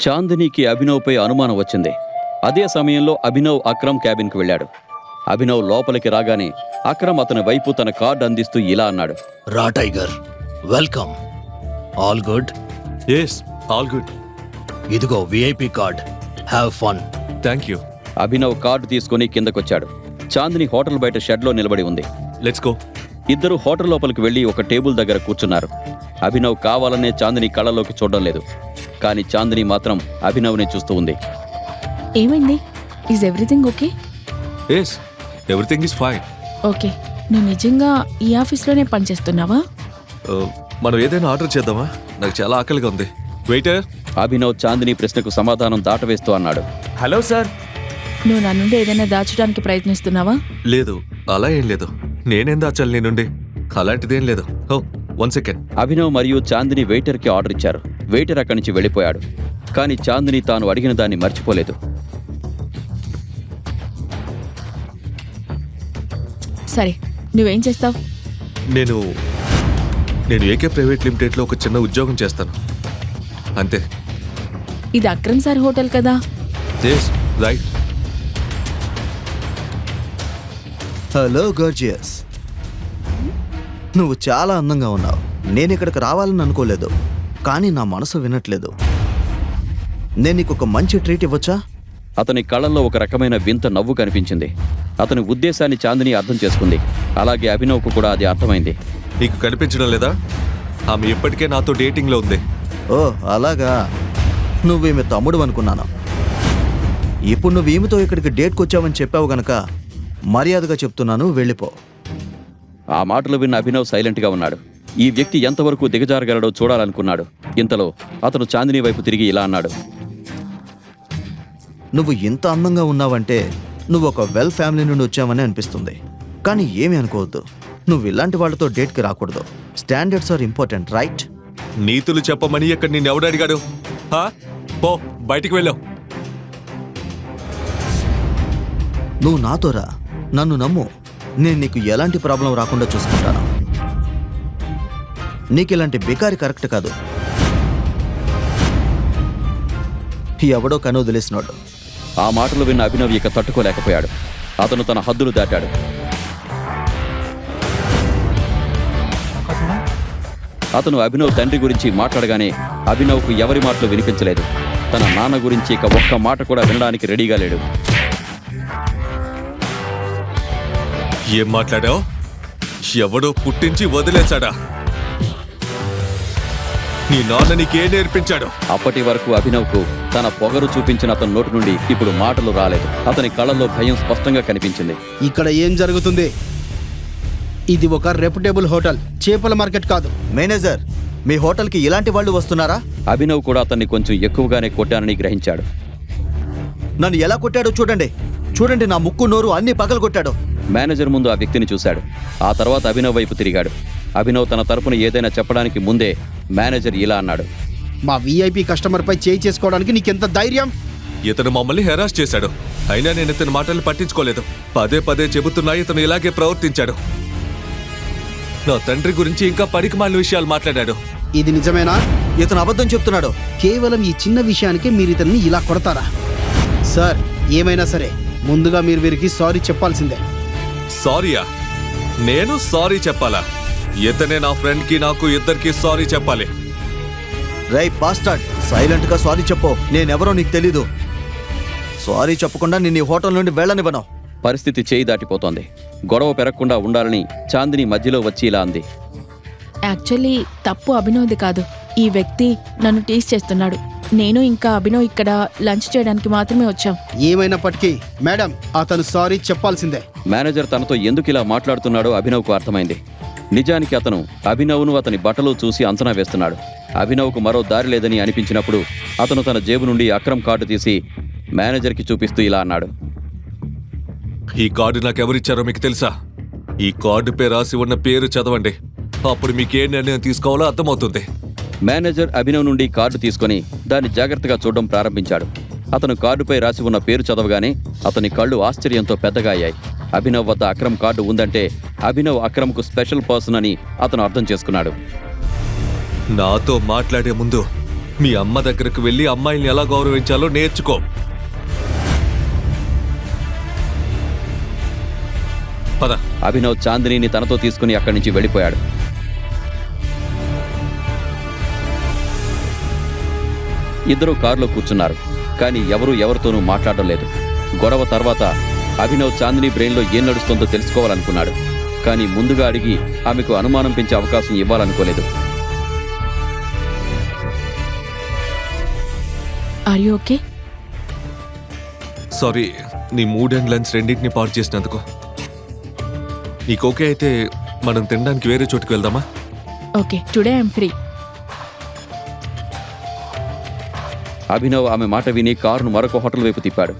చాందినికి అభినవ్పై అనుమానం వచ్చింది. అదే సమయంలో అభినవ్ అక్రమ్ క్యాబిన్కి వెళ్ళాడు. అభినవ్ లోపలికి రాగానే అక్రమ్ అతని వైపు తన కార్డు అందిస్తూ ఇలా అన్నాడు. రా tiger. Welcome. All good? Yes all good ఇదిగో VIP card. Have fun. Thank you Abhinav card తీసుకుని కిందకొచ్చాడు. చాందిని హోటల్ బయట షెడ్లో నిలబడి ఉంది. లెట్స్ గో ఇద్దరు హోటల్ లోపలికి వెళ్ళి ఒక టేబుల్ దగ్గర కూర్చున్నారు. అభినవ్ కావాలనే చాందిని కళ్ళలోకి చూడడం లేదు. కానీ చాందిని మాత్రం అభినవ్ని చూస్తూ ఉంది. ఏమైంది? Is everything okay yes everything is fine okay నువ్వు నిజంగా ఈ ఆఫీస్లోనే పనిచేస్తున్నావా Uh, మనం ఏదైనా ఆర్డర్ చేద్దామా? నాకు చాలా ఆకలిగా ఉంది. వెయిటర్ అభినవ్ చాందిని ప్రశ్నకు సమాధానం దాటవేస్తూ అన్నాడు. హలో సార్ నువ్వు నా నుండి ఏదైనా దాచడానికి ప్రయత్నిస్తున్నావా? లేదు అలా ఏం లేదు. నేనేం దాచాలి నీ నుండి? అలాంటిదేం లేదు. ఓ వన్ సెకండ్ అభినవ్ మరియు చాందిని వెయిటర్కి ఆర్డర్ ఇచ్చారు. వెయిటర్ అక్కడి నుంచి వెళ్ళిపోయాడు. కానీ చాందిని తాను అడిగిన దాన్ని మర్చిపోలేదు. సరే నువ్వేం చేస్తావు? నేను నేను ఏకే ప్రైవేట్ లిమిటెడ్లో ఒక చిన్న ఉద్యోగం చేస్తాను. అంతే. ఇది అక్రమ్ సార్ హోటల్ కదా? రైట్ హలో గర్జియస్ నువ్వు చాలా అందంగా ఉన్నావు. నేను ఇక్కడికి రావాలని అనుకోలేదు. కానీ నా మనసు వినట్లేదు. నేను నీకు ఒక మంచి ట్రీట్ ఇవ్వచ్చా? అతని కళ్ళల్లో ఒక రకమైన వింత నవ్వు కనిపించింది. అతని ఉద్దేశాన్ని చాందిని అర్థం చేసుకుంది. అలాగే అభినవ్కు కూడా అది అర్థమైంది. నీకు కనిపించడం లేదా? ఆమె ఇప్పటికే నాతో డేటింగ్లో ఉంది. ఓ అలాగా. నువ్వు ఈమె తమ్ముడు అనుకున్నాను. ఇప్పుడు నువ్వు ఈమెతో ఇక్కడికి డేట్కి వచ్చావని చెప్పావు గనక మర్యాదగా చెప్తున్నాను వెళ్ళిపో. ఆ మాటలు విన్న అభినవ్ సైలెంట్గా ఉన్నాడు. ఈ వ్యక్తి ఎంతవరకు దిగజారగలడో చూడాలనుకున్నాడు. ఇంతలో అతను చాందిని వైపు తిరిగి ఇలా అన్నాడు. నువ్వు ఇంత అందంగా ఉన్నావంటే నువ్వు ఒక వెల్ ఫ్యామిలీ నుండి వచ్చావని అనిపిస్తుంది. కానీ ఏమీ అనుకోవద్దు. నువ్వు ఇలాంటి వాళ్ళతో డేట్కి రాకూడదు. Standards are important right? నీతులు చెప్పమని ఇక్కడ నేను ఎవడు అడిగాడు? హా? పో బయటికి వెళ్ళావు నువ్వు నాతో రా. నన్ను నమ్ము. నేను నీకు ఎలాంటి ప్రాబ్లం రాకుండా చూసుకుంటాను. నీకు ఇలాంటి బికారి కరెక్ట్ కాదు. ఎవడో కను వదిలేసినాడు. ఆ మాటలు విన్న అభినవ్ ఇక తట్టుకోలేకపోయాడు. అతను తన హద్దులు దాటాడు. అతను అభినవ్ తండ్రి గురించి మాట్లాడగానే అభినవ్కు ఎవరి మాటలు వినిపించలేదు. తన నాన్న గురించి ఇక ఒక్క మాట కూడా వినడానికి రెడీగా లేడు. ఏం మాట్లాడావు? ఎవడో పుట్టించి వదిలేశాడా? నీ నాన్న నీకే నేర్పించాడు. అప్పటి వరకు అభినవ్కు తన పొగరు చూపించిన అతని నోటి నుండి ఇప్పుడు మాటలు రాలేదు. అతని కళ్ళల్లో భయం స్పష్టంగా కనిపించింది. ఇక్కడ ఏం జరుగుతుంది? ఇది ఒక రెప్యుటేబుల్ హోటల్ చేపల మార్కెట్ కాదు. మేనేజర్ మీ హోటల్కి ఇలాంటి వాళ్ళు వస్తున్నారా? అభినవ్ కూడా అతన్ని కొంచెం ఎక్కువగానే కొట్టానని గ్రహించాడు. నన్ను ఎలా కొట్టాడో చూడండి. చూడండి నా ముక్కు నోరు అన్ని పగలు కొట్టాడు మేనేజర్ ముందు ఆ వ్యక్తిని చూశాడు. ఆ తర్వాత అభినవ్ వైపు తిరిగాడు. అభినవ్ తన తరపున ఏదైనా చెప్పడానికి ముందే మేనేజర్ ఇలా అన్నాడు. మా వీఐపీ కస్టమర్ పై చేయి చేసుకోవడానికి నీకెంత ధైర్యం? ఇతను మమ్మల్ని హెరాస్ చేశాడు. అయినా నేను ఇతని మాటలు పట్టించుకోలేదు. పదే పదే చెబుతున్నా ఇతను ఇలాగే ప్రవర్తించాడు. నా తండ్రి గురించి ఇంకా పరికమాల విషయాలు మాట్లాడాడు. ఇది నిజమేనా? ఇతను అబద్ధం చెప్తున్నాడు. కేవలం ఈ చిన్న విషయానికి మీరు ఇతన్ని ఇలా కొడతారా? సార్ ఏమైనా సరే. ముందుగా మీరు వీరికి సారీ చెప్పాల్సిందే. సారీయా నేను సారీ చెప్పాలా? ఇతనే నా ఫ్రెండ్కి నాకు ఇద్దరికి సారీ చెప్పాలి. రై పాస్టార్డ్ సైలెంట్గా సారీ చెప్పు. నేనెవరో నీకు తెలీదు. సారీ చెప్పకుండా నేను ఈ హోటల్ నుండి వెళ్ళనివ్వను. పరిస్థితి చేయి దాటిపోతోంది. గొడవ పెరగకుండా ఉండాలని చాందిని మధ్యలో వచ్చి ఇలా అంది. యాక్చువల్లీ తప్పు అభినవ్ది కాదు. ఈ వ్యక్తి నన్ను టీస్ చేస్తున్నాడు. నేను ఇంకా అభినవ్ ఇక్కడ లంచ్ చేయడానికి మాత్రమే వచ్చాం. ఏమైనప్పటికీ మేడం అతను సారీ చెప్పాల్సిందే. మేనేజర్ తనతో ఎందుకు ఇలా మాట్లాడుతున్నాడో అభినవ్కు అర్థమైంది. నిజానికి అతను అభినవ్ను అతని బట్టలు చూసి అంచనా వేస్తున్నాడు. అభినవ్కు మరో దారి లేదని అనిపించినప్పుడు అతను తన జేబు నుండి అక్రమ్ కార్డు తీసి మేనేజర్కి చూపిస్తూ ఇలా అన్నాడు. ఈ కార్డు నాకు ఎవరిచ్చారో మీకు తెలుసా? ఈ కార్డుపై రాసి ఉన్న పేరు చదవండి. అప్పుడు మీకు ఏ నిర్ణయం తీసుకోవాలో అర్థమవుతుంది. మేనేజర్ అభినవ్ నుండి కార్డు తీసుకొని దాన్ని జాగ్రత్తగా చూడడం ప్రారంభించాడు. అతను కార్డుపై రాసి ఉన్న పేరు చదవగానే అతని కళ్ళు ఆశ్చర్యంతో పెద్దగా అయ్యాయి. అభినవ్ వద్ద అక్రమ్ కార్డు ఉందంటే అభినవ్ అక్రమ్కు స్పెషల్ పర్సన్ అని అతను అర్థం చేసుకున్నాడు. నాతో మాట్లాడే ముందు మీ అమ్మ దగ్గరకు వెళ్ళి అమ్మాయిల్ని ఎలా గౌరవించాలో నేర్చుకో. పద. అభినవ్ చాందినీని తనతో తీసుకుని అక్కడి నుంచి వెళ్ళిపోయాడు. ఇద్దరూ కారులో కూర్చున్నారు. కానీ ఎవరూ ఎవరితోనూ మాట్లాడడం లేదు. గొడవ తర్వాత అభినవ్ చాందిని బ్రెయిన్లో ఏం నడుస్తుందో తెలుసుకోవాలనుకున్నాడు. కానీ ముందుగా అడిగి ఆమెకు అనుమానం పెంచే అవకాశం ఇవ్వాలనుకోలేదు. ఆర్ యూ ఓకే సారీ నీ మూడ్ అండ్ లెన్స్ రెండింటిని పాడు చేసినందుకు. నీకు ఓకే అయితే మనం తినడానికి వేరే చోటుకి వెళ్దామా? Okay today I'm free Abhinav ఆమె మాట విని కారును మరొక హోటల్ వైపు తిప్పాడు.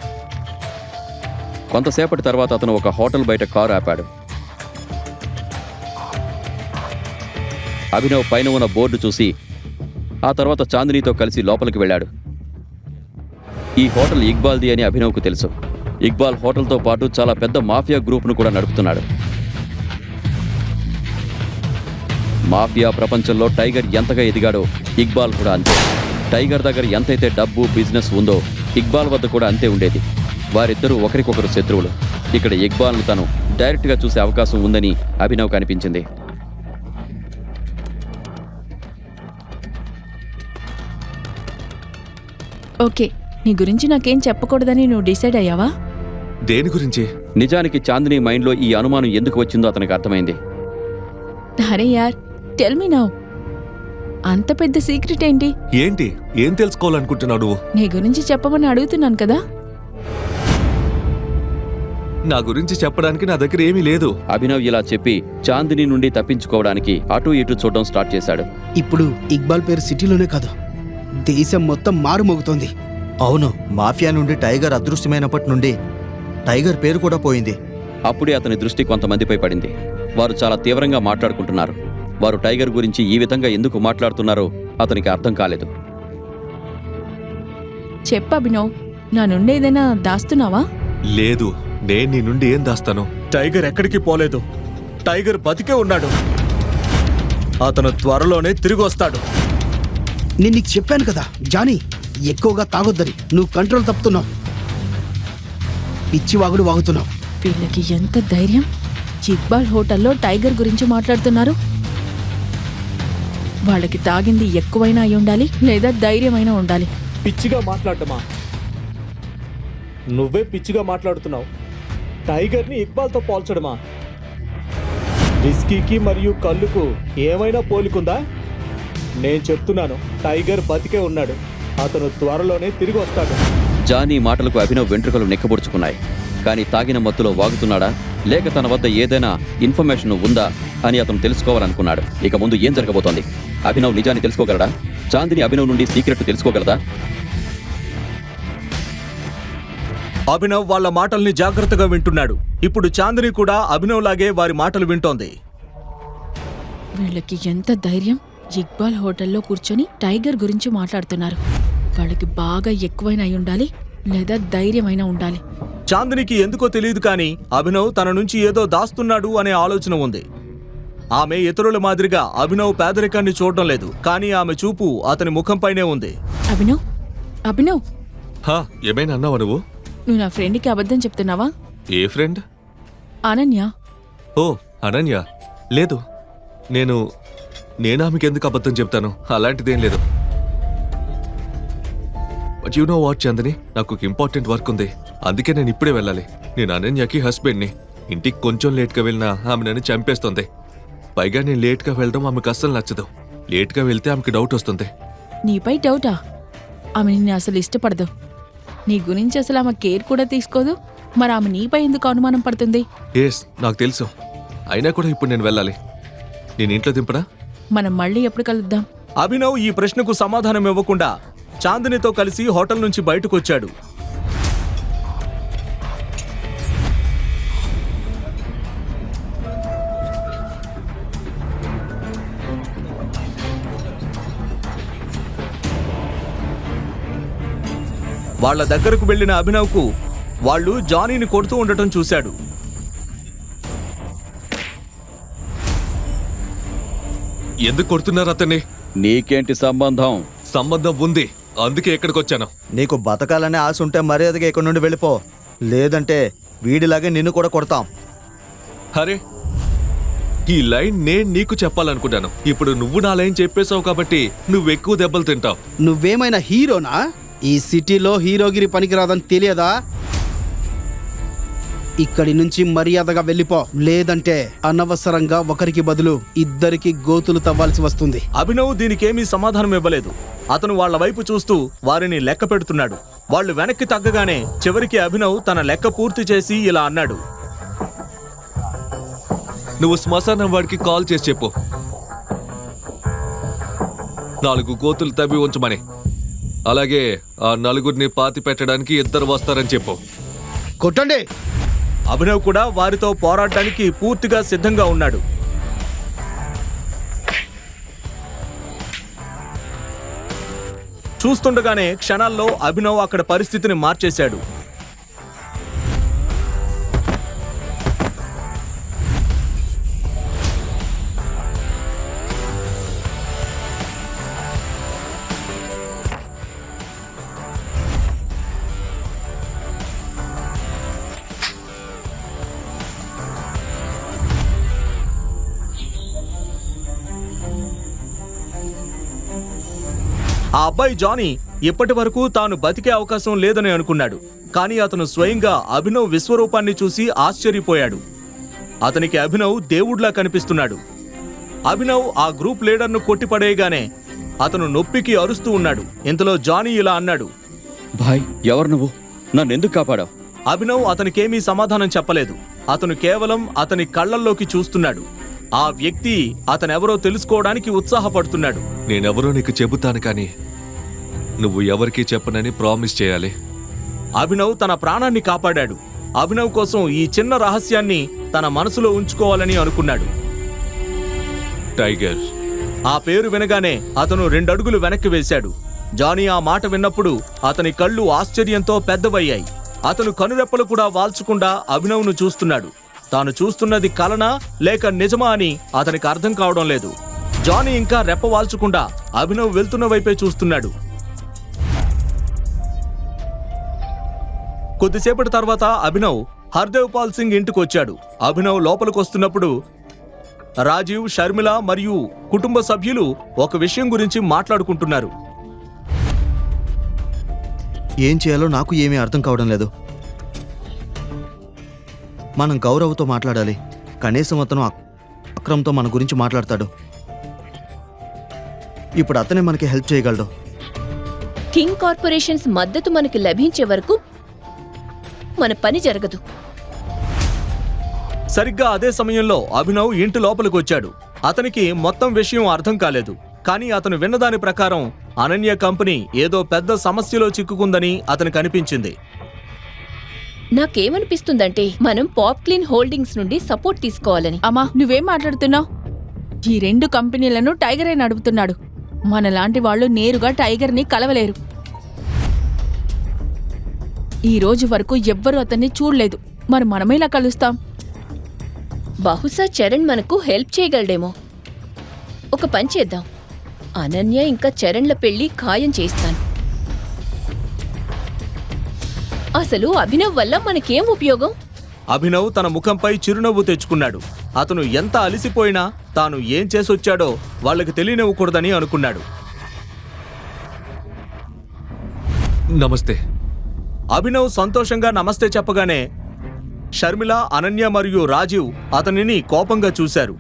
కొంతసేపటి తర్వాత అతను ఒక హోటల్ బయట కారు ఆపాడు. అభినవ్ పైన ఉన్న బోర్డు చూసి ఆ తర్వాత చాందినీతో కలిసి లోపలికి వెళ్ళాడు. ఈ హోటల్ ఇక్బాల్ది అని అభినవ్కు తెలుసు. ఇక్బాల్ హోటల్తో పాటు చాలా పెద్ద మాఫియా గ్రూప్ను కూడా నడుపుతున్నాడు. మాఫియా ప్రపంచంలో టైగర్ ఎంతగా ఎదిగాడో ఇక్బాల్ కూడా అంతే. టైగర్ దగ్గర ఎంతైతే డబ్బు బిజినెస్ ఉందో ఇక్బాల్ వద్ద కూడా అంతే ఉండేది. వారిద్దరూ ఒకరికొకరు శత్రువులు. ఇక్కడ ఇక్బాల్ను తను డైరెక్ట్గా చూసే అవకాశం ఉందని అభినవ్ కనిపించింది. ఓకే నీ గురించి నాకేం చెప్పకూడదని నువ్వు డిసైడ్ అయ్యావా? దేని గురించి? నిజానికి చాందిని మైండ్లో ఈ అనుమానం ఎందుకు వచ్చిందో అతనికి అర్థమైంది. అరే యార్ టెల్ మీ నౌ. అంత పెద్ద సీక్రెట్ ఏంటి? ఏంటి? ఏం తెలుసుకోవాలనుకుంటున్నావు నువ్వు? నీ గురించి చెప్పమని అడుగుతున్నాను కదా? నా గురించి చెప్పడానికి నా దగ్గర ఏమీ లేదు. అభినవ్ ఇలా చెప్పి చాందిని నుండి తప్పించుకోవడానికి అటు ఇటు చూడడం స్టార్ట్ చేశాడు. ఇప్పుడు ఇక్బాల్ పేరు సిటీలోనే కాదు. దేశం మొత్తం మారుమోగుతోంది. అవును మాఫియా నుండి టైగర్ అదృశ్యమైనప్పటి నుండి టైగర్ పేరు కూడా పోయింది. అప్పుడే అతని దృష్టి కొంతమందిపై పడింది. వారు చాలా తీవ్రంగా మాట్లాడుకుంటున్నారు. వారు టైగర్ గురించి ఈ విధంగా ఎందుకు మాట్లాడుతున్నారో అతనికి అర్థం కాలేదు. చెప్పు అభినవ్ నా నుండి ఏదైనా దాస్తున్నావా? లేదు నేను నీ నుండి ఏం దాస్తాను? టైగర్ ఎక్కడికి పోలేదు. టైగర్ బతికే ఉన్నాడు. అతను త్వరలోనే తిరిగి వస్తాడు. నేను నీకు చెప్పాను కదా జానీ ఎక్కువగా తాగొద్దని. నువ్వు కంట్రోల్ తప్పుతున్నావు. పిచ్చి వాగుడు వాగుతున్నావు. వీళ్ళకి ఎంత ధైర్యం? చిక్బాల్ హోటల్లో టైగర్ గురించి మాట్లాడుతున్నారు. వాళ్ళకి తాగింది ఎక్కువైనా అయి ఉండాలి లేదా ధైర్యమైనా ఉండాలి. పిచ్చిగా మాట్లాడటమా? నువ్వే పిచ్చిగా మాట్లాడుతున్నావు. టైగర్ని ఇక్బాల్తో పోల్చడమా? విస్కీకి మరియు కళ్ళుకు ఏమైనా పోలికుందా? నేను చెప్తున్నాను టైగర్ బతికే ఉన్నాడు. అతను త్వరలోనే తిరిగి వస్తాడు. జానీ మాటలకు అభినవ్ వెంట్రుకలు నిక్కబొడుచుకున్నాయి. కానీ తాగిన మత్తులో వాగుతున్నాడా? లేక తన వద్ద ఏదైనా ఇన్ఫర్మేషన్ ఉందా? అని అతను తెలుసుకోవాలనుకున్నాడు. ఇక ముందు ఏం జరగబోతోంది? అభినవ్ నిజాన్ని తెలుసుకోగలడా? చాందిని అభినవ్ నుండి సీక్రెట్ తెలుసుకోగలదా? అభినవ్ వాళ్ళ మాటల్ని జాగ్రత్తగా వింటున్నాడు. ఇప్పుడు చాందిని కూడా అభినవ్ లాగే వారి మాటలు వింటోంది. వీళ్ళకి ఎంత ధైర్యం? ఇక్బాల్ హోటల్లో కూర్చొని టైగర్ గురించి మాట్లాడుతున్నారు. వాళ్ళకి బాగా ఎక్కువైనా అయి ఉండాలి లేదా ధైర్యమైనా ఉండాలి. చాందినికి ఎందుకో తెలియదు కానీ అభినవ్ తన నుంచి ఏదో దాస్తున్నాడు అనే ఆలోచన ఉంది. ఆమె ఇతరుల మాదిరిగా అభినవ్ పేదరికాన్ని చూడడం లేదు కానీ ఆమె చూపు అతని ముఖంపైనే ఉంది. అభినవ్? అభినవ్? హా ఏమైనా అన్నావా నువ్వు? నువ్వు నా ఫ్రెండ్కి అబద్ధం చెప్తున్నావా? ఏ ఫ్రెండ్? అనన్య. ఓ అనన్య. లేదు నేను నేను ఆమెకి ఎందుకు అబద్ధం చెప్తాను? అలాంటిదేం లేదు. But you know what Chandani? నాకు ఒక ఇంపార్టెంట్ వర్క్ ఉంది. అందుకే నేను ఇప్పుడే వెళ్ళాలి. నేను అనన్యకి హస్బెండ్ని ఇంటికి కొంచెం లేట్గా వెళ్ళినా ఆమె నన్ను చంపేస్తుంది. పైగా నేను లేట్గా వెళ్ళడం ఆమెకు అస్సలు నచ్చదు. లేట్గా వెళ్తే ఆమెకి డౌట్ వస్తుంది. నీపై డౌటా? ఆమె నిన్ను అసలు ఇష్టపడదు. నీ గురించి అసలు ఆమె కేర్ కూడా తీసుకోదు. మరి ఆమె నీపై ఎందుకు అనుమానం పడుతుంది? ఎస్ నాకు తెలుసు. అయినా కూడా ఇప్పుడు నేను వెళ్ళాలి. నేను ఇంట్లో దింపడా మనం మళ్ళీ ఎప్పుడు కలుద్దాం? అభినవ్ ఈ ప్రశ్నకు సమాధానం ఇవ్వకుండా చాందినితో కలిసి హోటల్ నుంచి బయటకు వచ్చాడు వాళ్ళ దగ్గరకు వెళ్ళిన అభినవ్కు వాళ్ళు జానీని కొడుతూ ఉండటం చూశాడు. ఎందుకు కొడుతున్నారు అతన్ని? నీకేంటి సంబంధం? సంబంధం ఉంది. అందుకే ఇక్కడికి వచ్చాను నీకు బతకాలనే ఆశ ఉంటే మర్యాదగా ఇక్కడ నుండి వెళ్ళిపో. లేదంటే వీడిలాగే నిన్ను కూడా కొడతాం. అరే ఈ లైన్ నేను నీకు చెప్పాలనుకుంటాను. ఇప్పుడు నువ్వు నా లైన్ చెప్పేశావు కాబట్టి నువ్వు ఎక్కువ దెబ్బలు తింటావు. నువ్వేమైనా హీరోనా? ఈ సిటీలో హీరోగిరి పనికిరాదని తెలియదా? ఇక్కడి నుంచి మర్యాదగా వెళ్ళిపో. లేదంటే అనవసరంగా ఒకరికి బదులు ఇద్దరికి గోతులు తవ్వాల్సి వస్తుంది. అభినవ్ దీనికేమీ సమాధానం ఇవ్వలేదు. అతను వాళ్ళ వైపు చూస్తూ వారిని లెక్క పెడుతున్నాడు. వాళ్ళు వెనక్కి తగ్గగానే చివరికి అభినవ్ తన లెక్క పూర్తి చేసి ఇలా అన్నాడు. నువ్వు శ్మశానం వాడికి కాల్ చేసి చెప్పు. నాలుగు కోతులు తవ్వి ఉంచమని. అలాగే ఆ నలుగురిని పాతి పెట్టడానికి ఇద్దరు వస్తారని చెప్పు. కొట్టండి. అభినవ్ కూడా వారితో పోరాడడానికి పూర్తిగా సిద్ధంగా ఉన్నాడు. చూస్తుండగానే క్షణాల్లో అభినవ్ అక్కడ పరిస్థితిని మార్చేశాడు. ఆ అబ్బాయి జానీ ఇప్పటి వరకు తాను బతికే అవకాశం లేదని అనుకున్నాడు. కానీ అతను స్వయంగా అభినవ్ విశ్వరూపాన్ని చూసి ఆశ్చర్యపోయాడు. అతనికి అభినవ్ దేవుడిలా కనిపిస్తున్నాడు. అభినవ్ ఆ గ్రూప్ లీడర్ను కొట్టిపడేయగానే అతను నొప్పికి అరుస్తూ ఉన్నాడు. ఇంతలో జానీ ఇలా అన్నాడు. భాయ్ ఎవరు నువ్వు? నన్ను ఎందుకు కాపాడావు? అభినవ్ అతనికేమీ సమాధానం చెప్పలేదు. అతను కేవలం అతని కళ్ళల్లోకి చూస్తున్నాడు. ఆ వ్యక్తి అతనెవరో తెలుసుకోవడానికి ఉత్సాహపడుతున్నాడు. నేనెవరో నీకు చెబుతాను కానీ నువ్వు ఎవరికీ చెప్పనని ప్రామిస్ చేయాలి. అభినవ్ తన ప్రాణాన్ని కాపాడాడు. అభినవ్ కోసం ఈ చిన్న రహస్యాన్ని తన మనసులో ఉంచుకోవాలని అనుకున్నాడు. టైగర్. ఆ పేరు వినగానే అతను రెండడుగులు వెనక్కి వేశాడు. జానీ ఆ మాట విన్నప్పుడు అతని కళ్ళు ఆశ్చర్యంతో పెద్దవయ్యాయి. అతను కనురెప్పలు కూడా వాల్చకుండా అభినవ్ను చూస్తున్నాడు. తాను చూస్తున్నది కలనా లేక నిజమా అని అతనికి అర్థం కావడం లేదు. జానీ ఇంకా రెప్పవాల్చకుండా అభినవ్ వెళ్తున్న వైపే చూస్తున్నాడు. కొద్దిసేపటి తర్వాత అభినవ్ హర్దేవ్ పాల్ సింగ్ ఇంటికి వచ్చాడు. అభినవ్ లోపలికి వస్తున్నప్పుడు రాజీవ్ షర్మిల మరియు కుటుంబ సభ్యులు ఒక విషయం గురించి మాట్లాడుకుంటున్నారు. ఏం చేయాలో నాకు ఏమీ అర్థం కావడం లేదు. మనం గౌరవ్తో మాట్లాడాలి. కనీసం అతను అక్- అక్రమ్తో మన గురించి మాట్లాడతాడు. ఇప్పుడు అతనే మనకి హెల్ప్ చేయగలడు. కింగ్ కార్పొరేషన్స్ మద్దతు మనకి లభించే వరకు మన పని జరగదు. సరిగ్గా అదే సమయంలో అభినవ్ ఇంటి లోపలికి వచ్చాడు అతనికి మొత్తం విషయం అర్థం కాలేదు. కానీ అతను విన్నదాని ప్రకారం అనన్య కంపెనీ ఏదో పెద్ద సమస్యలో చిక్కుకుందని అతనికి అనిపించింది. నాకేమనిపిస్తుందంటే మనం పాప్ క్లీన్ హోల్డింగ్స్ నుండి సపోర్ట్ తీసుకోవాలని. అమ్మా నువ్వేం మాట్లాడుతున్నావు? ఈ రెండు కంపెనీలను టైగరే నడుపుతున్నాడు మనలాంటి వాళ్ళు నేరుగా టైగర్ని కలవలేరు. ఈ రోజు వరకు ఎవ్వరూ అతన్ని చూడలేదు. మరి మనమేలా కలుస్తాం? బహుశా చరణ్ మనకు హెల్ప్ చేయగలడేమో. ఒక పని చేద్దాం. అనన్య ఇంకా చరణ్ల పెళ్ళి ఖాయం చేస్తాను. అసలు అభినవ్ వల్ల మనకేం ఉపయోగం? అభినవ్ తన ముఖంపై చిరునవ్వు తెచ్చుకున్నాడు. అతను ఎంత అలిసిపోయినా తాను ఏం చేసొచ్చాడో వాళ్ళకి తెలియనివ్వకూడదని అనుకున్నాడు. నమస్తే. అభినవ్ సంతోషంగా నమస్తే చెప్పగానే షర్మిల అనన్య మరియు రాజీవ్ అతనిని కోపంగా చూశారు.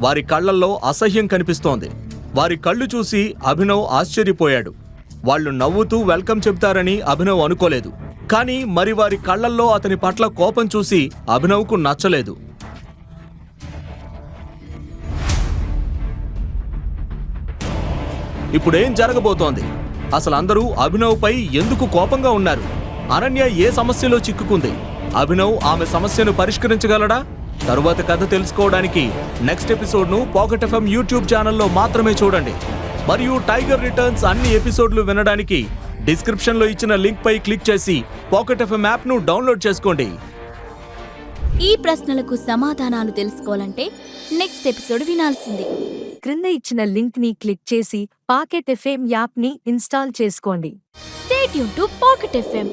వారి కళ్ళల్లో అసహ్యం కనిపిస్తోంది. వారి కళ్ళు చూసి అభినవ్ ఆశ్చర్యపోయాడు. వాళ్ళు నవ్వుతూ వెల్కమ్ చెబుతారని అభినవ్ అనుకోలేదు. కానీ మరి వారి కళ్ళల్లో అతని పట్ల కోపం చూసి అభినవ్కు నచ్చలేదు. ఇప్పుడేం జరగబోతోంది? అసలు అందరూ అభినవ్పై ఎందుకు కోపంగా ఉన్నారు? అనన్య ఏ సమస్యలో చిక్కుకుంది? అభినవ్ ఆమె సమస్యను పరిష్కరించగలడా? తరువాత కథ తెలుసుకోవడానికి నెక్స్ట్ ఎపిసోడ్ను పాకెట్ ఎఫ్ఎం యూట్యూబ్ ఛానల్లో మాత్రమే చూడండి. మరియు టైగర్ రిటర్న్స్ అన్ని ఎపిసోడ్లు వినడానికి డిస్క్రిప్షన్లో ఇచ్చిన లింక్ పై క్లిక్ చేసి పాకెట్ ఎఫ్ఎం యాప్ను డౌన్లోడ్ చేసుకోండి. ఈ ప్రశ్నలకు సమాధానాలు తెలుసుకోవాలంటే నెక్స్ట్ ఎపిసోడ్ వినాల్సిందే. క్రింద ఇచ్చిన లింక్ని క్లిక్ చేసి పాకెట్ ఎఫ్ఎం యాప్ని ఇన్స్టాల్ చేసుకోండి. స్టేట్ యూన్ టు పాకెట్ ఎఫ్ఎం.